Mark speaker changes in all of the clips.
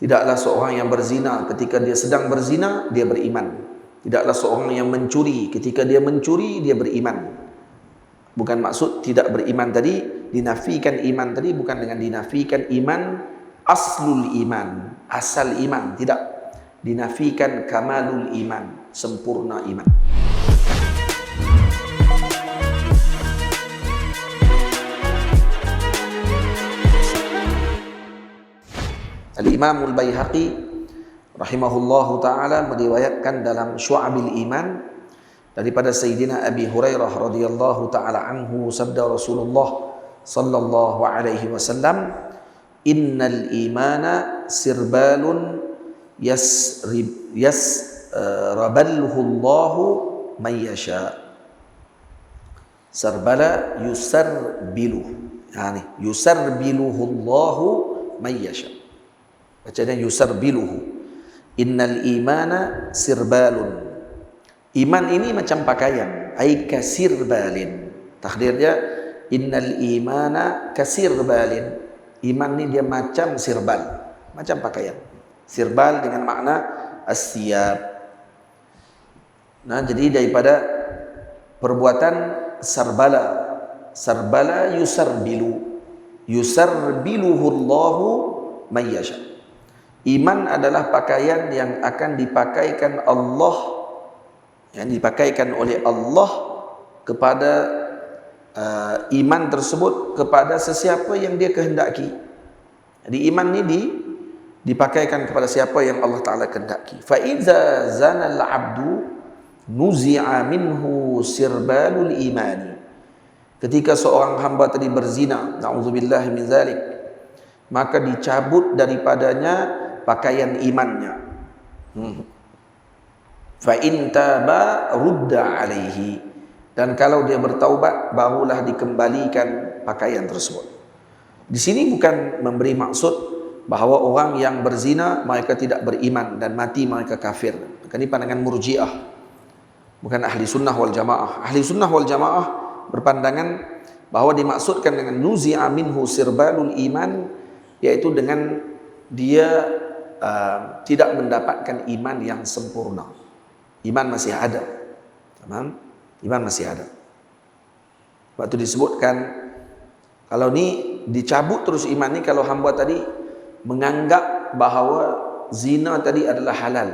Speaker 1: Tidaklah seorang yang berzina ketika dia sedang berzina, dia beriman. Tidaklah seorang yang mencuri ketika dia mencuri, dia beriman. Bukan maksud tidak beriman tadi, dinafikan iman tadi bukan dengan dinafikan iman aslul iman, asal iman, tidak. Dinafikan kamalul iman, sempurna iman. Al-Imam Al-Baihaqi rahimahullahu taala meriwayatkan dalam Syu'abil Iman daripada Sayyidina Abi Hurairah radhiyallahu taala anhu sabda Rasulullah sallallahu alaihi wasallam innal imana sirbalun yasrib yasrabalhu Allah man yasha sarbala yusarbilu yani yusarbiluhu Allah man yasha Bacanya yusarbiluhu. Innal imana sirbalun. Iman ini macam pakaian. Ay kasirbalin. Takdirnya innal imana kasirbalin. Iman ini dia macam sirbal. Macam pakaian. Sirbal dengan makna asyab. Nah, jadi daripada perbuatan sarbala. Sarbala yusarbilu. Yusarbiluhu Allahu mayyasha. Iman adalah pakaian yang akan dipakaikan Allah yang dipakaikan oleh Allah kepada uh, iman tersebut kepada sesiapa yang dia kehendaki. Jadi iman ni di dipakaikan kepada siapa yang Allah Taala kehendaki. Fa iza zana al-'abdu nuzi'a minhu sirbalul imani. Ketika seorang hamba tadi berzina, na'udzubillah min zalik, maka dicabut daripadanya pakaian imannya. Hmm. Fa in taba rudda alaihi dan kalau dia bertaubat barulah dikembalikan pakaian tersebut. Di sini bukan memberi maksud bahawa orang yang berzina mereka tidak beriman dan mati mereka kafir. Ini pandangan murjiah. Bukan ahli sunnah wal jamaah. Ahli sunnah wal jamaah berpandangan bahawa dimaksudkan dengan nuzi'a minhu sirbalul iman yaitu dengan dia uh, tidak mendapatkan iman yang sempurna. Iman masih ada. Tamam? Iman masih ada. Waktu disebutkan kalau ni dicabut terus iman ni kalau hamba tadi menganggap bahawa zina tadi adalah halal.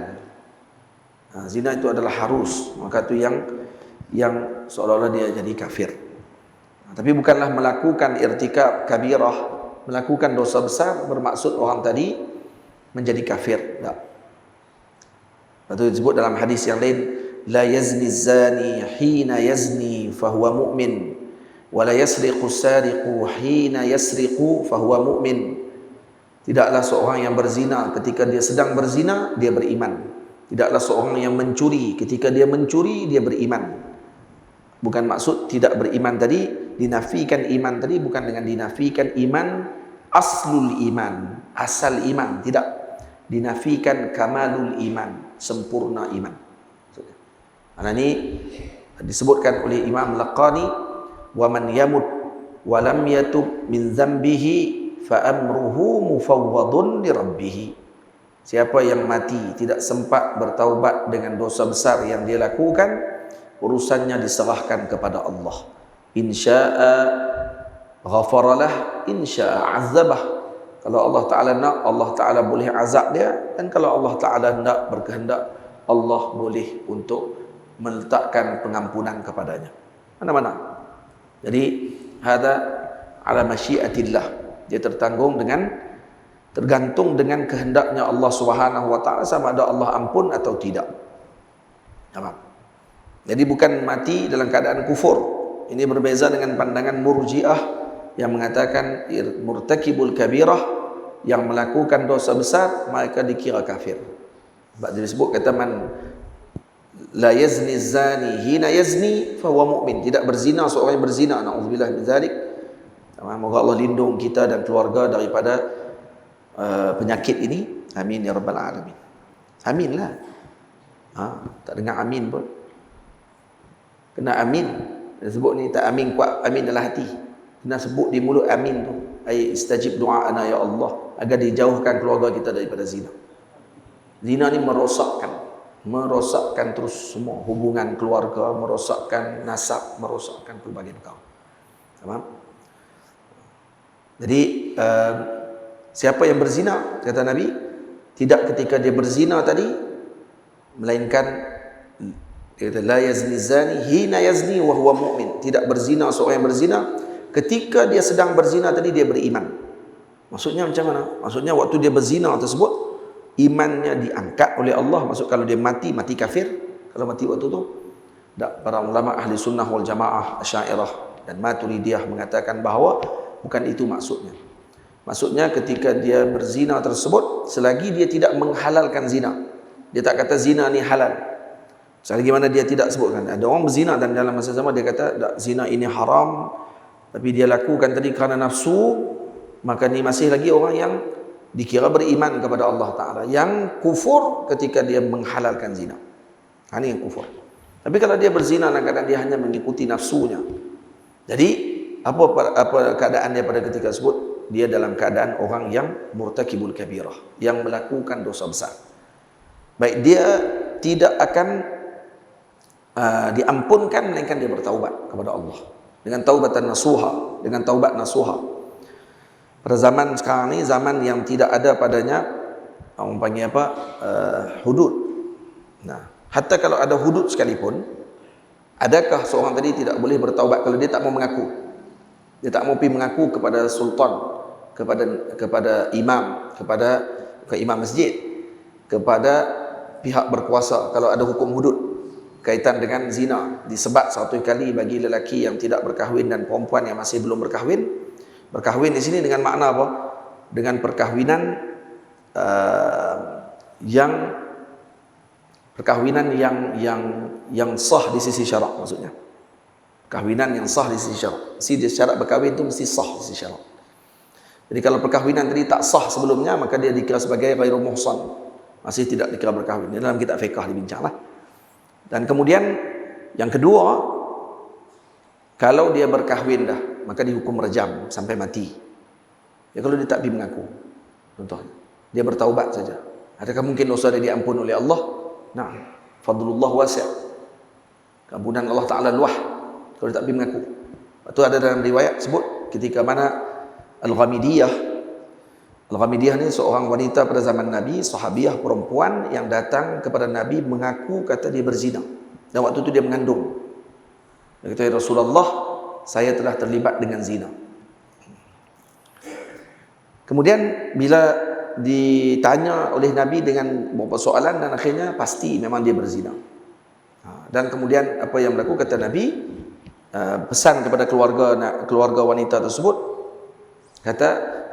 Speaker 1: Ha, zina itu adalah harus. Maka itu yang yang seolah-olah dia jadi kafir. Ha, tapi bukanlah melakukan irtikab kabirah, melakukan dosa besar bermaksud orang tadi menjadi kafir. Tak. Lepas disebut dalam hadis yang lain, la yazni zani hina yazni fahuwa mu'min wa la yasriqu sariqu hina yasriqu fahuwa mu'min. Tidaklah seorang yang berzina ketika dia sedang berzina, dia beriman. Tidaklah seorang yang mencuri ketika dia mencuri, dia beriman. Bukan maksud tidak beriman tadi, dinafikan iman tadi bukan dengan dinafikan iman aslul iman, asal iman, tidak dinafikan kamalul iman sempurna iman. Ana ini disebutkan oleh Imam Laqani wa man yamut wa lam yatub min dhanbihi fa amruhu mufawwadun li rabbih Siapa yang mati tidak sempat bertaubat dengan dosa besar yang dia lakukan urusannya diserahkan kepada Allah. Insya'a ghafaralah insya'a azabah kalau Allah Ta'ala nak, Allah Ta'ala boleh azab dia. Dan kalau Allah Ta'ala nak berkehendak, Allah boleh untuk meletakkan pengampunan kepadanya. Mana-mana. Jadi, ada ala masyiatillah. Dia tertanggung dengan, tergantung dengan kehendaknya Allah Subhanahu Wa Ta'ala sama ada Allah ampun atau tidak. Tamam. Jadi bukan mati dalam keadaan kufur. Ini berbeza dengan pandangan murjiah yang mengatakan murtakibul kabirah yang melakukan dosa besar mereka dikira kafir. Sebab dia disebut kata man la yazni zani hina yazni fa huwa mu'min. Tidak berzina seorang yang berzina naudzubillah min zalik. Semoga Allah lindung kita dan keluarga daripada uh, penyakit ini. Amin ya rabbal alamin. Amin lah. Ha, tak dengar amin pun. Kena amin. Dia sebut ni tak amin kuat, amin dalam hati. Kena sebut di mulut amin tu. ay istajib du'aana ya Allah agar dijauhkan keluarga kita daripada zina. Zina ni merosakkan, merosakkan terus semua hubungan keluarga, merosakkan nasab, merosakkan pelbagai perkara. Faham? Jadi uh, siapa yang berzina kata Nabi tidak ketika dia berzina tadi melainkan dia kata la yazni zani hina yazni wa huwa mu'min tidak berzina seorang yang berzina ketika dia sedang berzina tadi dia beriman maksudnya macam mana maksudnya waktu dia berzina tersebut imannya diangkat oleh Allah maksud kalau dia mati mati kafir kalau mati waktu tu tak para ulama ahli sunnah wal jamaah asyairah dan maturidiyah mengatakan bahawa Bukan itu maksudnya. Maksudnya ketika dia berzina tersebut, selagi dia tidak menghalalkan zina. Dia tak kata zina ni halal. Selagi mana dia tidak sebutkan. Ada orang berzina dan dalam masa sama dia kata zina ini haram. Tapi dia lakukan tadi kerana nafsu. Maka ni masih lagi orang yang dikira beriman kepada Allah Ta'ala. Yang kufur ketika dia menghalalkan zina. Ini yang kufur. Tapi kalau dia berzina, kadang-kadang dia hanya mengikuti nafsunya. Jadi, apa apa keadaan dia pada ketika tersebut dia dalam keadaan orang yang murtakibul kabirah yang melakukan dosa besar baik dia tidak akan uh, diampunkan melainkan dia bertaubat kepada Allah dengan taubatan nasuha dengan taubat nasuha. Pada zaman sekarang ni zaman yang tidak ada padanya orang panggil apa? Uh, hudud. Nah hatta kalau ada hudud sekalipun adakah seorang tadi tidak boleh bertaubat kalau dia tak mau mengaku? Dia tak mau pergi mengaku kepada sultan, kepada kepada imam, kepada ke imam masjid, kepada pihak berkuasa kalau ada hukum hudud kaitan dengan zina disebat satu kali bagi lelaki yang tidak berkahwin dan perempuan yang masih belum berkahwin. Berkahwin di sini dengan makna apa? Dengan perkahwinan uh, yang perkahwinan yang yang yang sah di sisi syarak maksudnya kahwinan yang sah di sisi syarak. Si dia syarat berkahwin itu mesti sah di sisi syarak. Jadi kalau perkahwinan tadi tak sah sebelumnya, maka dia dikira sebagai ghairu muhsan. Masih tidak dikira berkahwin. Ini dalam kitab fiqh dibincanglah. Dan kemudian yang kedua, kalau dia berkahwin dah, maka dihukum rejam sampai mati. Ya kalau dia tak pergi mengaku. Contohnya, dia bertaubat saja. Adakah mungkin dosa dia diampun oleh Allah? Nah, fadlullah wasi'. Keampunan Allah Ta'ala luah kalau dia tak pergi mengaku. Itu ada dalam riwayat sebut ketika mana Al-Ghamidiyah Al-Ghamidiyah ni seorang wanita pada zaman Nabi, sahabiah perempuan yang datang kepada Nabi mengaku kata dia berzina. Dan waktu itu dia mengandung. Dia kata, ya Rasulullah, saya telah terlibat dengan zina. Kemudian bila ditanya oleh Nabi dengan beberapa soalan dan akhirnya pasti memang dia berzina. Ha, dan kemudian apa yang berlaku kata Nabi, Uh, pesan kepada keluarga keluarga wanita tersebut kata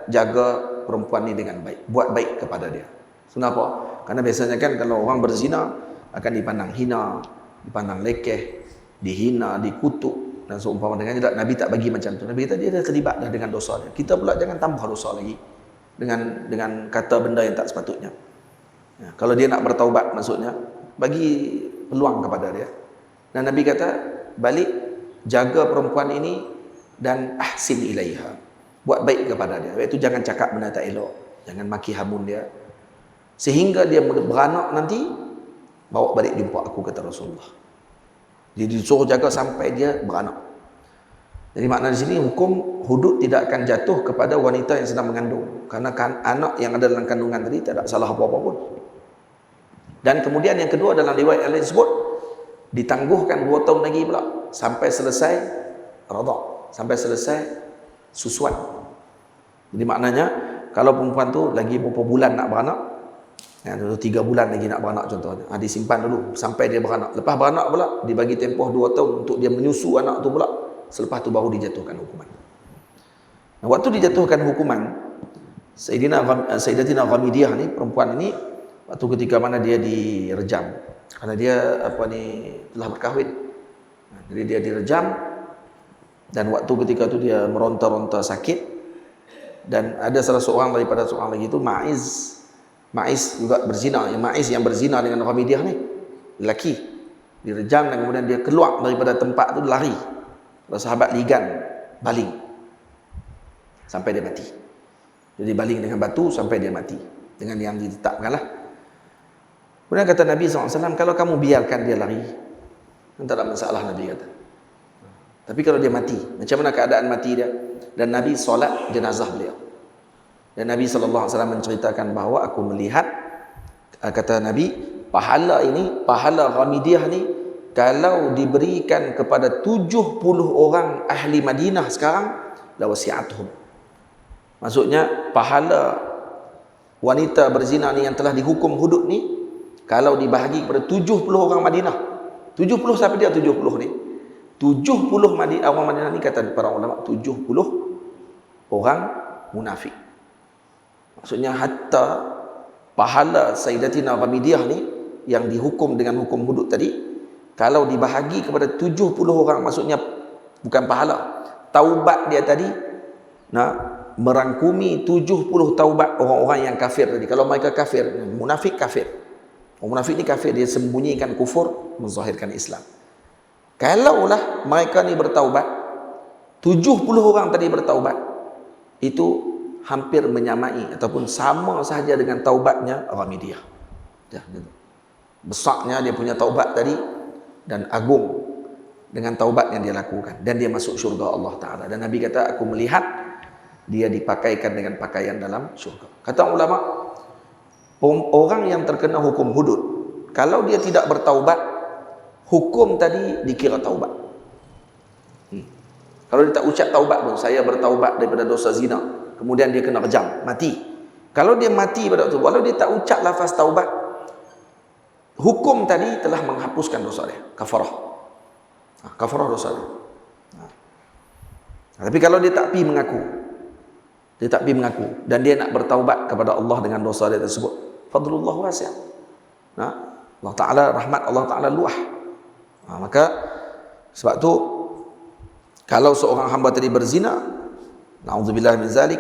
Speaker 1: jaga perempuan ni dengan baik. Buat baik kepada dia. Kenapa karena biasanya kan kalau orang berzina akan dipandang hina dipandang lekeh dihina dikutuk. Dan seumpama dengan tak Nabi tak bagi macam tu. Nabi kata dia dah terlibat dah dengan dosa dia. Kita pula jangan tambah dosa lagi dengan dengan kata benda yang tak sepatutnya. Ya, kalau dia nak bertaubat maksudnya bagi peluang kepada dia. Dan Nabi kata balik jaga perempuan ini dan ahsin ilaiha buat baik kepada dia. Iaitu jangan cakap benda tak elok. Jangan maki hamun dia. Sehingga dia beranak nanti bawa balik jumpa aku kata Rasulullah. Jadi disuruh jaga sampai dia beranak. Jadi makna di sini hukum hudud tidak akan jatuh kepada wanita yang sedang mengandung. Karena kan anak yang ada dalam kandungan tadi tidak salah apa-apa pun. Dan kemudian yang kedua dalam riwayat yang lain sebut ditangguhkan dua tahun lagi pula. Sampai selesai radha sampai selesai susuan jadi maknanya kalau perempuan tu lagi beberapa bulan nak beranak ya, tiga bulan lagi nak beranak contohnya. Ha, disimpan dulu sampai dia beranak. Lepas beranak pula dibagi tempoh dua tahun untuk dia menyusu anak tu pula selepas tu baru dijatuhkan hukuman. Nah, waktu dijatuhkan hukuman Sayyidina, Sayyidatina Ghamidiyah ni perempuan ini waktu ketika mana dia direjam. Karena dia apa ni telah berkahwin. Jadi dia direjam dan waktu ketika itu dia meronta-ronta sakit dan ada salah seorang daripada seorang lagi itu Maiz Maiz juga berzina yang Maiz yang berzina dengan Hamidiah ni lelaki direjam dan kemudian dia keluar daripada tempat itu lari sahabat ligan baling sampai dia mati. Jadi baling dengan batu sampai dia mati dengan yang ditetapkanlah. Kemudian kata Nabi SAW, kalau kamu biarkan dia lari, tak ada masalah Nabi kata. Tapi kalau dia mati, macam mana keadaan mati dia? Dan Nabi solat jenazah beliau. Dan Nabi SAW menceritakan bahawa aku melihat, kata Nabi, pahala ini, pahala Ghamidiyah ni, kalau diberikan kepada 70 orang ahli Madinah sekarang, lawasi'atuhum. Maksudnya, pahala wanita berzina ni yang telah dihukum hudud ni kalau dibahagi kepada 70 orang Madinah 70 siapa dia 70 ni 70 Madinah orang Madinah ni kata para ulama 70 orang munafik maksudnya hatta pahala Sayyidatina Ghamidiyah ni yang dihukum dengan hukum hudud tadi kalau dibahagi kepada 70 orang maksudnya bukan pahala taubat dia tadi nah merangkumi 70 taubat orang-orang yang kafir tadi. Kalau mereka kafir, munafik kafir. Orang munafik ni kafir, dia sembunyikan kufur, menzahirkan Islam. Kalaulah mereka ni bertaubat, 70 orang tadi bertaubat, itu hampir menyamai ataupun sama sahaja dengan taubatnya Ramidiyah. Ya. Besarnya dia punya taubat tadi dan agung dengan taubat yang dia lakukan dan dia masuk syurga Allah Taala dan Nabi kata aku melihat dia dipakaikan dengan pakaian dalam syurga. Kata ulama, orang yang terkena hukum hudud, kalau dia tidak bertaubat, hukum tadi dikira taubat. Hmm. Kalau dia tak ucap taubat pun, saya bertaubat daripada dosa zina, kemudian dia kena kejam, mati. Kalau dia mati pada waktu, walau dia tak ucap lafaz taubat, hukum tadi telah menghapuskan dosa dia, kafarah. Ha, kafarah dosa dia. Ha. Tapi kalau dia tak pi mengaku, dia tak pergi mengaku dan dia nak bertaubat kepada Allah dengan dosa dia tersebut fadlullah wasi' nah Allah taala rahmat Allah taala luah nah, maka sebab tu kalau seorang hamba tadi berzina naudzubillah min zalik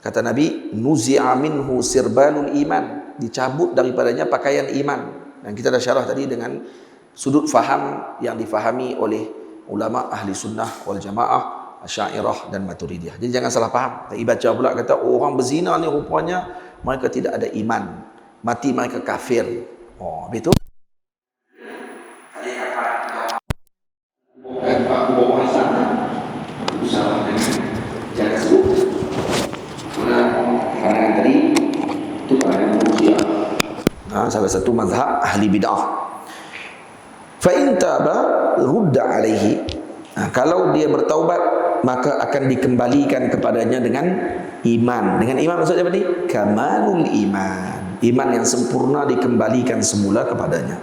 Speaker 1: kata nabi nuzi'a minhu sirbalul iman dicabut daripadanya pakaian iman dan kita dah syarah tadi dengan sudut faham yang difahami oleh ulama ahli sunnah wal jamaah Syairah dan Maturidiyah. Jadi jangan salah faham. Tak baca pula kata orang berzina ni rupanya mereka tidak ada iman. Mati mereka kafir. Oh, betul. Ha, salah satu mazhab ahli bid'ah. Fa in taba rudda alaihi. Ha, kalau dia bertaubat maka akan dikembalikan kepadanya dengan iman. Dengan iman maksudnya apa ni? Kamalul iman. Iman yang sempurna dikembalikan semula kepadanya.